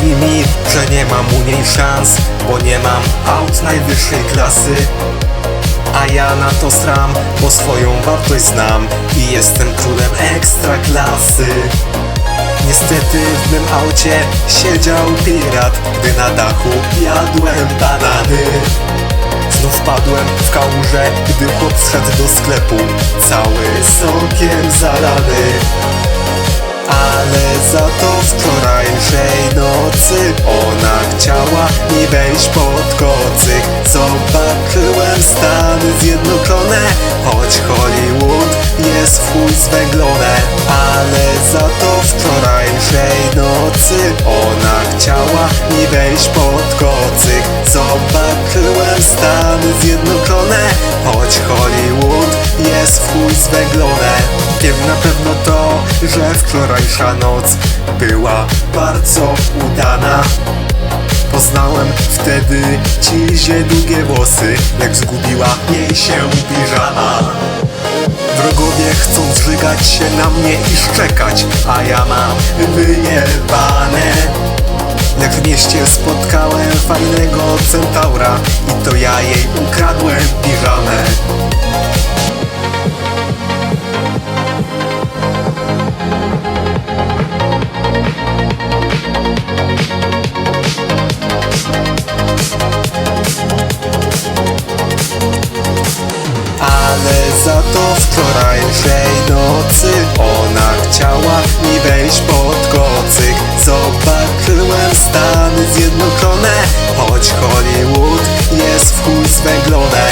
mówi mi, że nie mam u niej szans Bo nie mam aut najwyższej klasy. A ja na to sram, bo swoją wartość znam I jestem królem ekstra klasy Niestety w mym aucie siedział pirat Gdy na dachu jadłem banany. Znów wpadłem w kałużę, gdy chłop wszedł do sklepu Cały sokiem zalany. Ale za to wczorajszej nocy. Ona chciała mi wejść pod kocyk. Zobaczyłem Stany Zjednoczone Choć Hollywood jest w chuj zwęglone. Ale za to wczorajszej nocy Ona chciała mi wejść pod kocyk. Zobaczyłem Stany Zjednoczone Choć Hollywood jest w chuj zwęglone. Wiem na pewno to, że wczorajsza noc była bardzo udana. Poznałem wtedy cizie długie włosy Jak zgubiła jej się piżama. Wrogowie chcą zżygać się na mnie i szczekać A ja mam wyjebane. Jak w mieście spotkałem fajnego centaura I to ja jej ukradłem piżamę wczorajszej nocy Ona chciała mi wejść pod kocyk. Zobaczyłem Stany Zjednoczone Choć Hollywood jest w chuj zwęglone